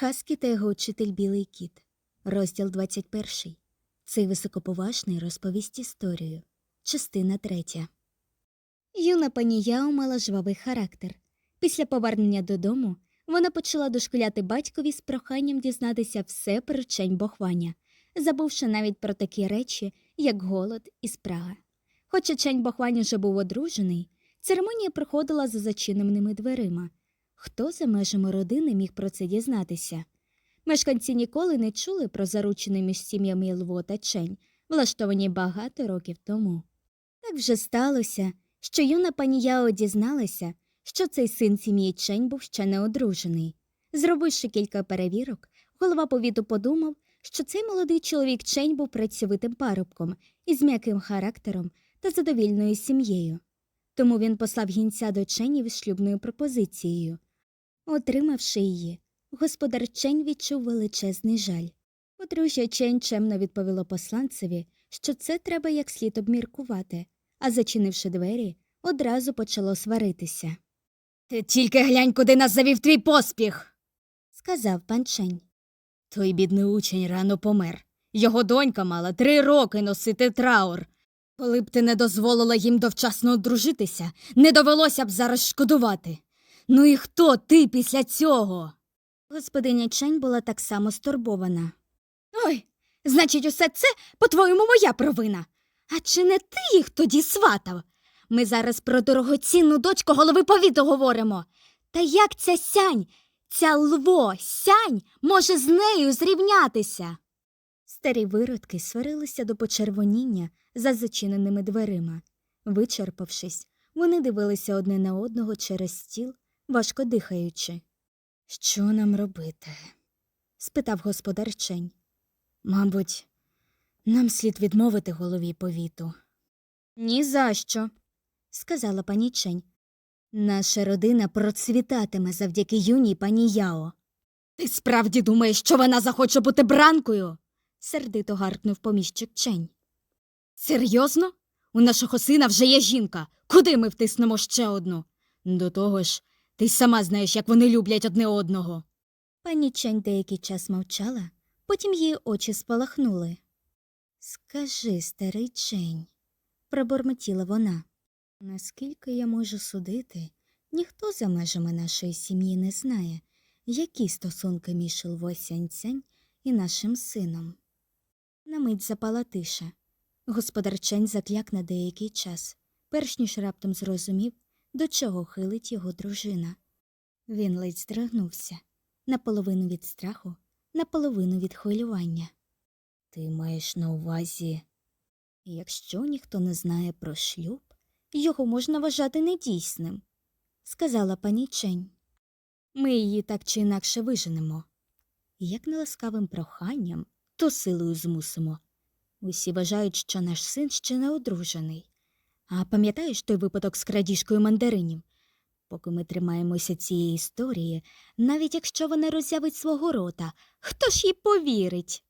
Хаскі та його учитель Білий кіт. Розділ 21. Цей високоповажний розповість історію. Частина 3. Юна пані Яо мала жвавий характер. Після повернення додому вона почала дошкуляти батькові з проханням дізнатися все про чень бохвання, забувши навіть про такі речі, як голод і спрага. Хоча чень бохвань уже був одружений, церемонія проходила за зачиненими дверима. Хто за межами родини міг про це дізнатися? Мешканці ніколи не чули про заручини між сім'ями Лво та Чень, влаштовані багато років тому. Так вже сталося, що юна пані Яо дізналася, що цей син сім'ї Чень був ще не одружений. Зробивши кілька перевірок, голова повіту подумав, що цей молодий чоловік Чень був працьовитим парубком із м'яким характером та задовільною сім'єю. Тому він послав гінця до Ченів із шлюбною пропозицією. Отримавши її, господар Чень відчув величезний жаль. Подружжя Чень чемно відповіло посланцеві, що це треба як слід обміркувати, а зачинивши двері, одразу почало сваритися. Ти тільки глянь, куди нас завів твій поспіх. Сказав пан Чень. Той бідний учень рано помер. Його донька мала три роки носити траур. Коли б ти не дозволила їм довчасно одружитися, не довелося б зараз шкодувати. Ну і хто ти після цього? Господиня Чень була так само стурбована. Ой, значить, усе це, по-твоєму, моя провина. А чи не ти їх тоді сватав? Ми зараз про дорогоцінну дочку голови повіту говоримо. Та як ця сянь, ця лво, сянь може з нею зрівнятися? Старі виродки сварилися до почервоніння за зачиненими дверима. Вичерпавшись, вони дивилися одне на одного через стіл, важко дихаючи. Що нам робити? спитав господар Чень. Мабуть, нам слід відмовити голові повіту. Ні за що, сказала пані Чень. Наша родина процвітатиме завдяки юній пані Яо. Ти справді думаєш, що вона захоче бути бранкою? сердито гаркнув поміщик Чень. Серйозно? У нашого сина вже є жінка. Куди ми втиснемо ще одну? До того ж, ти й сама знаєш, як вони люблять одне одного. Пані Чень деякий час мовчала, потім її очі спалахнули. Скажи, старий Чень, пробормотіла вона. Наскільки я можу судити, ніхто за межами нашої сім'ї не знає, які стосунки між Лво Сяньцянь і нашим сином. На мить запала тиша. Господар Чень закляк на деякий час, перш ніж раптом зрозумів, до чого хилить його дружина. Він ледь здригнувся наполовину від страху, наполовину від хвилювання. Ти маєш на увазі, якщо ніхто не знає про шлюб, його можна вважати недійсним, сказала пані Чень. Ми її так чи інакше виженемо. Як не ласкавим проханням, то силою змусимо. Усі вважають, що наш син ще не одружений. А пам'ятаєш той випадок з крадіжкою мандаринів? Поки ми тримаємося цієї історії, навіть якщо вона роззявить свого рота, хто ж їй повірить?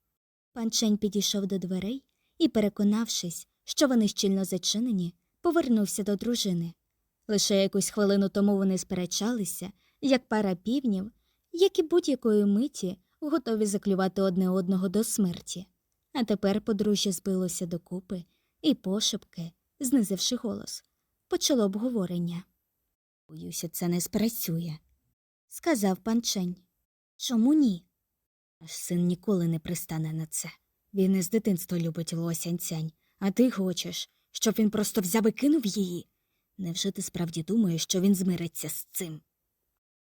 Пан Чень підійшов до дверей і, переконавшись, що вони щільно зачинені, повернувся до дружини. Лише якусь хвилину тому вони сперечалися, як пара півнів, які будь-якої миті готові заклювати одне одного до смерті. А тепер подружжя збилося докупи і пошепки, знизивши голос, почало обговорення. Боюся, це не спрацює, сказав пан Чень. Чому ні? Наш син ніколи не пристане на це. Він із дитинства любить лосянцянь, а ти хочеш, щоб він просто взяв і кинув її? Невже ти справді думаєш, що він змириться з цим?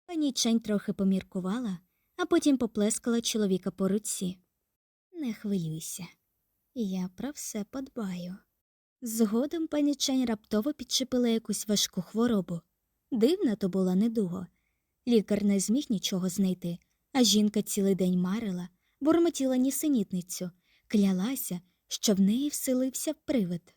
Пані Чень трохи поміркувала, а потім поплескала чоловіка по руці. Не хвилюйся, я про все подбаю. Згодом пані Чень раптово підчепила якусь важку хворобу. Дивна то була недуго. Лікар не зміг нічого знайти, а жінка цілий день марила, бурмотіла нісенітницю, клялася, що в неї вселився привид.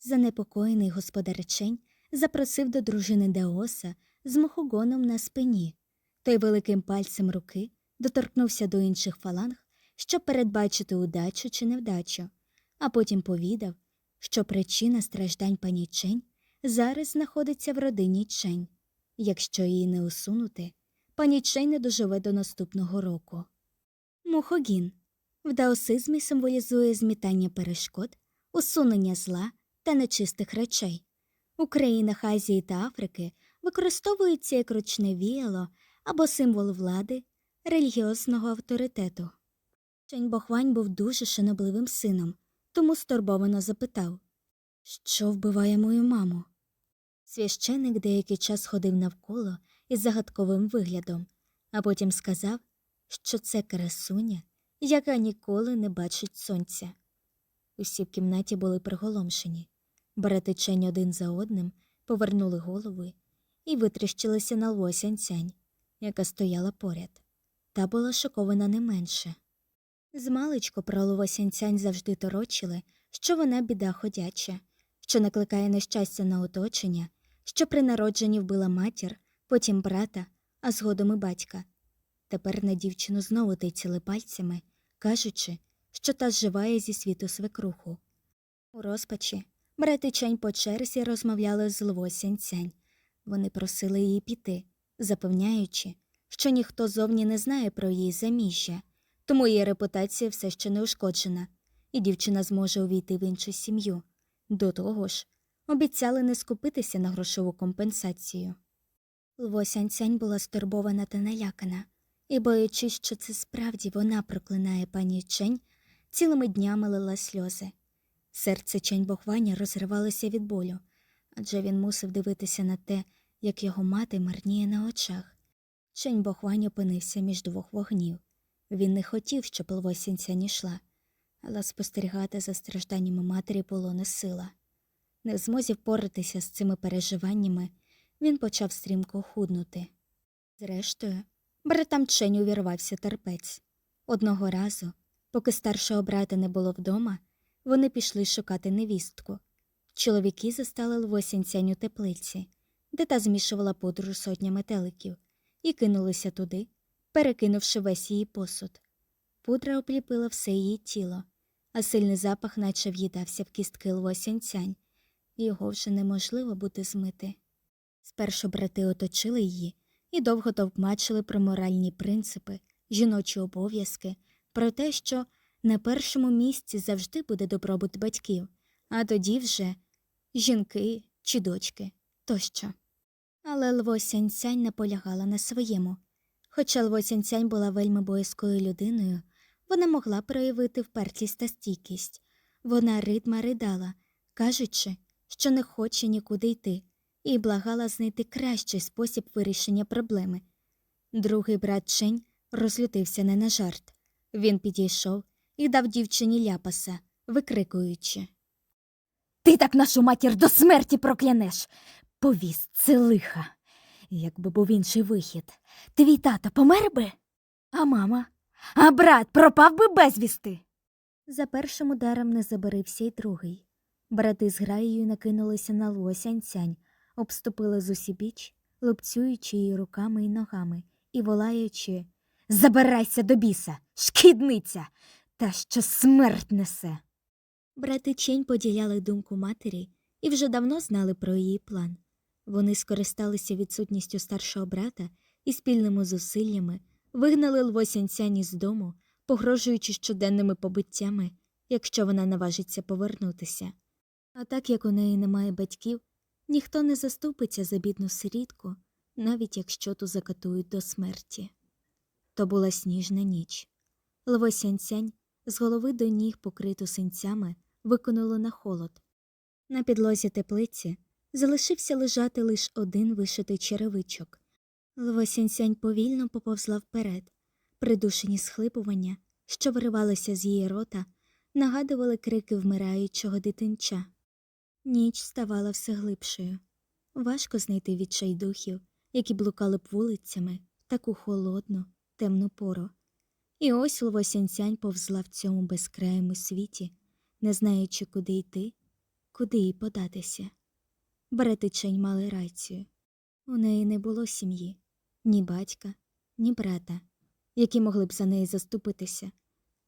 Занепокоєний господар Чень запросив до дружини Деоса з мохогоном на спині. Той великим пальцем руки доторкнувся до інших фаланг, щоб передбачити удачу чи невдачу, а потім повідав, що причина страждань пані Чень зараз знаходиться в родині Чень. Якщо її не усунути, пані Чей не доживе до наступного року. Мухогін в даосизмі символізує змітання перешкод, усунення зла та нечистих речей. У країнах Азії та Африки використовується як ручне віяло або символ влади, релігіозного авторитету. Чень Бохвань був дуже шанобливим сином, тому стурбовано запитав, що вбиває мою маму. Священик деякий час ходив навколо із загадковим виглядом, а потім сказав, що це красуня, яка ніколи не бачить сонця. Усі в кімнаті були приголомшені. Брати Чень один за одним повернули голови і витріщилися на Лво Сянцянь, яка стояла поряд. Та була шокована не менше. Змалечко про Лво Сянцянь завжди торочили, що вона біда ходяча, що накликає нещастя на оточення, що при народженні вбила матір, потім брата, а згодом і батька. Тепер на дівчину знову тицяли пальцями, кажучи, що та зживає зі світу свекруху. У розпачі брати Чань по черзі розмовляли з Лво Сянцянь. Вони просили її піти, запевняючи, що ніхто зовні не знає про її заміжжя, тому її репутація все ще не ушкоджена, і дівчина зможе увійти в іншу сім'ю. До того ж, обіцяли не скупитися на грошову компенсацію. Лвосянцянь була стурбована та налякана, і, боячись, що це справді вона проклинає пані Чень, цілими днями лила сльози. Серце Чень Бохваня розривалося від болю, адже він мусив дивитися на те, як його мати марніє на очах. Чень Бохвань опинився між двох вогнів. Він не хотів, щоб Лво Сянцянь ішла, але спостерігати за стражданнями матері було не сила. Не в змозі впоратися з цими переживаннями, він почав стрімко худнути. Зрештою, братам Чень увірвався терпець. Одного разу, поки старшого брата не було вдома, вони пішли шукати невістку. Чоловіки застали Лвосінцянь у теплиці, де та змішувала пудру сотня метеликів, і кинулися туди, перекинувши весь її посуд. Пудра обліпила все її тіло, а сильний запах наче в'їдався в кістки Лвосінцянь, і його вже неможливо буде змити. Спершу брати оточили її і довго товкмачили про моральні принципи, жіночі обов'язки, про те, що на першому місці завжди буде добробут батьків, а тоді вже жінки чи дочки тощо. Але Лво Сянцянь наполягала на своєму. Хоча Лвосянцянь була вельми боязкою людиною, вона могла проявити впертість та стійкість. Вона ритма ридала, кажучи, що не хоче нікуди йти, і благала знайти кращий спосіб вирішення проблеми. Другий брат Чень розлютився не на жарт. Він підійшов і дав дівчині ляпаса, викрикуючи. Ти так нашу матір до смерті проклянеш. Повість це лиха. Якби був інший вихід, твій тато помер би? А мама? А брат пропав би безвісти? За першим ударом не забарився й другий. Брати з граєю накинулися на Луо Сянцянь, обступили з усібіч, лупцюючи її руками й ногами і волаючи Забирайся до біса, шкідниця, та що смерть несе. Брати Чень поділяли думку матері і вже давно знали про її план. Вони скористалися відсутністю старшого брата і спільними зусиллями вигнали Лвосянцянь із дому, погрожуючи щоденними побиттями, якщо вона наважиться повернутися. А так як у неї немає батьків, ніхто не заступиться за бідну сирітку, навіть якщо ту закатують до смерті. То була сніжна ніч. Лвосянцянь з голови до ніг, покриту синцями, викинуло на холод. На підлозі теплиці залишився лежати лише один вишитий черевичок. Лвосянцянь повільно поповзла вперед. Придушені схлипування, що виривалися з її рота, нагадували крики вмираючого дитинча. Ніч ставала все глибшою. Важко знайти відчайдухів, які блукали б вулицями таку холодну, темну пору. І ось Лвосянцянь повзла в цьому безкраєму світі, не знаючи, куди йти, куди їй податися. Братичень мали рацію. У неї не було сім'ї, ні батька, ні брата, які могли б за неї заступитися.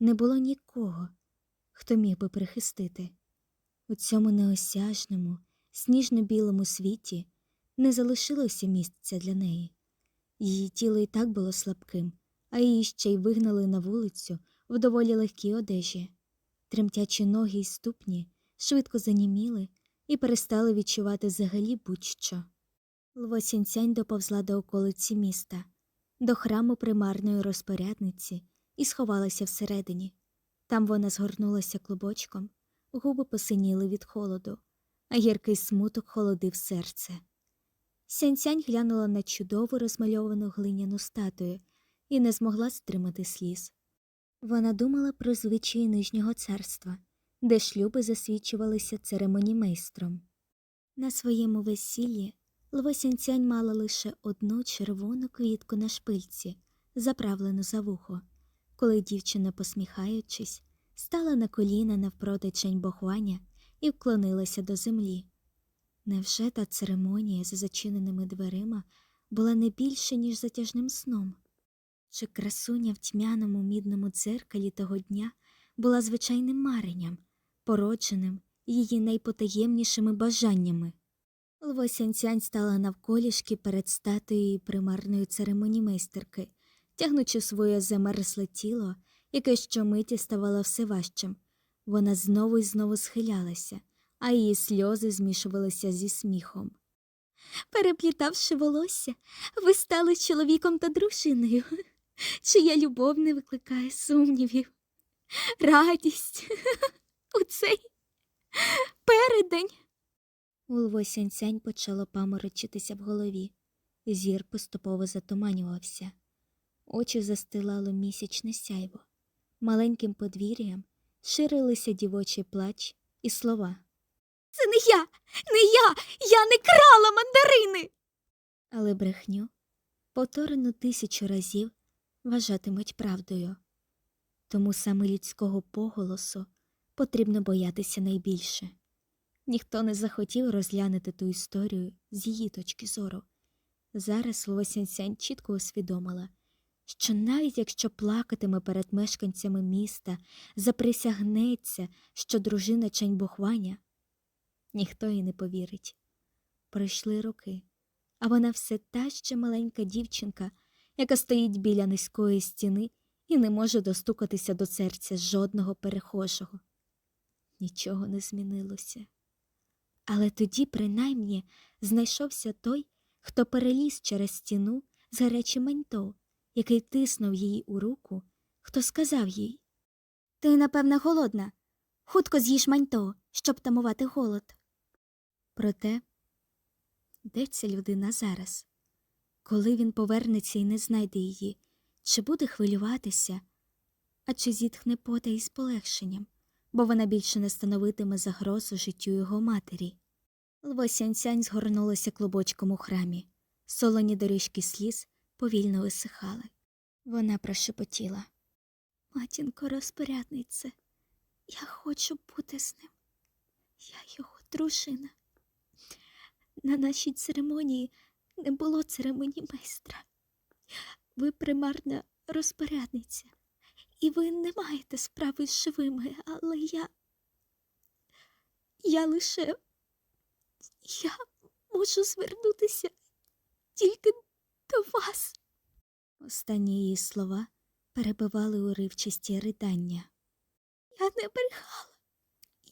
Не було нікого, хто міг би прихистити. У цьому неосяжному, сніжно-білому світі не залишилося місця для неї. Її тіло і так було слабким, а її ще й вигнали на вулицю в доволі легкій одежі. Тремтячі ноги й ступні швидко заніміли і перестали відчувати взагалі будь-що. Лвосінцянь доповзла до околиці міста, до храму примарної розпорядниці і сховалася всередині. Там вона згорнулася клубочком, губи посиніли від холоду, а гіркий смуток холодив серце. Сянцянь глянула на чудову розмальовану глиняну статую і не змогла стримати сліз. Вона думала про звичаї нижнього царства, де шлюби засвідчувалися церемонімейстром. На своєму весіллі Лвосянцянь мала лише одну червону квітку на шпильці, заправлену за вухо, коли дівчина, посміхаючись, стала на коліна навпроти Чень Бохваня і вклонилася до землі. Невже та церемонія за зачиненими дверима була не більше, ніж затяжним сном? Чи красуня в тьмяному мідному дзеркалі того дня була звичайним маренням, породженим її найпотаємнішими бажаннями? Лвосянцянь стала навколішки перед статуєю примарної церемонімейстерки, тягнучи своє замерзле тіло, яке щомиті ставало все важчим. Вона знову і знову схилялася, а її сльози змішувалися зі сміхом. Переплітавши волосся, ви стали чоловіком та дружиною, чия любов не викликає сумнівів. Радість у цей передень. У Лвосянцянь почало паморочитися в голові. Зір поступово затуманювався. Очі застилало місячне сяйво. Маленьким подвір'ям ширилися дівочий плач і слова. Це не я, не я, я не крала мандарини. Але брехню, повторену тисячу разів, вважатимуть правдою. Тому саме людського поголосу потрібно боятися найбільше. Ніхто не захотів розглянути ту історію з її точки зору. Зараз Лосянсянь чітко усвідомила, що навіть якщо плакатиме перед мешканцями міста, заприсягнеться, що дружина Чаньбохваня, ніхто їй не повірить. Пройшли роки, а вона все та ще маленька дівчинка, яка стоїть біля низької стіни і не може достукатися до серця жодного перехожого. Нічого не змінилося. Але тоді, принаймні, знайшовся той, хто переліз через стіну з гарячим маньто, який тиснув її у руку, хто сказав їй Ти, напевне, голодна. Хутко з'їж маньто, щоб тамувати голод. Проте, де ця людина зараз? Коли він повернеться і не знайде її, чи буде хвилюватися, а чи зітхне потай із полегшенням, бо вона більше не становитиме загрозу життю його матері. Лвосянцянь згорнулася клубочком у храмі. Солоні доріжки сліз повільно висихали. Вона прошепотіла. Матінко розпоряднице, я хочу бути з ним. Я його дружина. На нашій церемонії не було церемонії майстра. Ви примарна розпорядниця, і ви не маєте справи з живими, але я. Я лише. Я можу звернутися тільки до вас. Останні її слова перебивали уривчасті ридання. Я не брехала.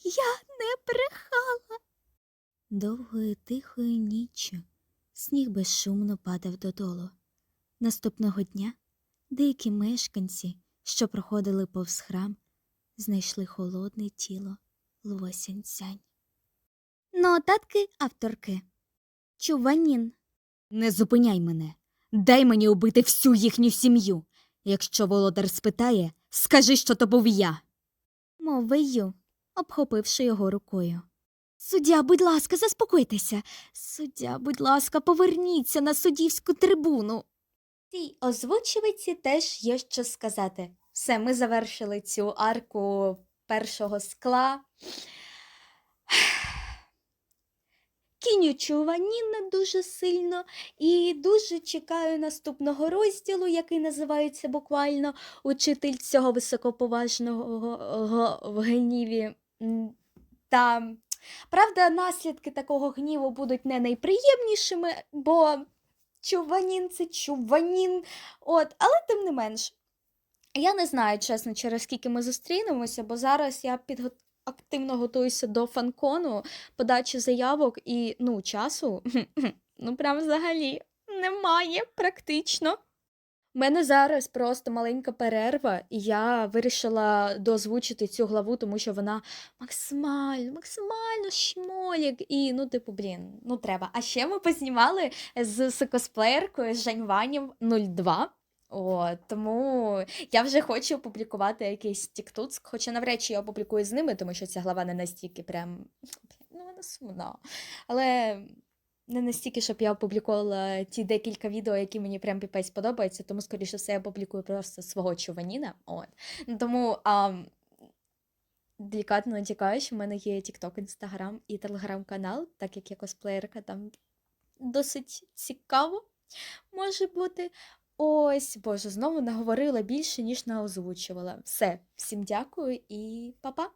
Я не брехала. Довгою тихою ніччю сніг безшумно падав додолу. Наступного дня деякі мешканці, що проходили повз храм, знайшли холодне тіло Лвосянцянь. Нотатки авторки. Чуванін. Не зупиняй мене. Дай мені убити всю їхню сім'ю. Якщо володар спитає, скажи, що то був я. Мовив Ю, обхопивши його рукою. Суддя, будь ласка, заспокойтеся. Суддя, будь ласка, поверніться на суддівську трибуну. Цій озвучувиці теж є що сказати. Все, ми завершили цю арку першого скла. Кінючу Ніна дуже сильно і дуже чекаю наступного розділу, який називається буквально Учитель цього високоповажного в гніві. Та правда, наслідки такого гніву будуть не найприємнішими, бо чуванін це чуванін. От, але тим не менш. Я не знаю, чесно, через скільки ми зустрінемося, бо зараз я підго... активно готуюся до фанкону, подачі заявок і ну, часу, ну прям взагалі немає практично. У мене зараз просто маленька перерва, і я вирішила дозвучити цю главу, тому що вона максимально, максимально шмолік. І, ну, типу, блін, ну треба. А ще ми познімали з, косплеєркою з Жаньванів 02. О, тому я вже хочу опублікувати якийсь тіктуц, хоча навряд чи я опублікую з ними, тому що ця глава не настільки прям. Ну, вона сумна. Але не настільки, щоб я опублікувала ті декілька відео, які мені прям піпець подобаються, тому, скоріше все, я публікую просто свого чуваніна. От. Ну, Тому а, делікатно натякаю, що в мене є TikTok, Instagram і телеграм-канал, так як я косплеєрка, там досить цікаво може бути. Ось, боже, знову наговорила більше, ніж наозвучувала. Все, всім дякую і па-па!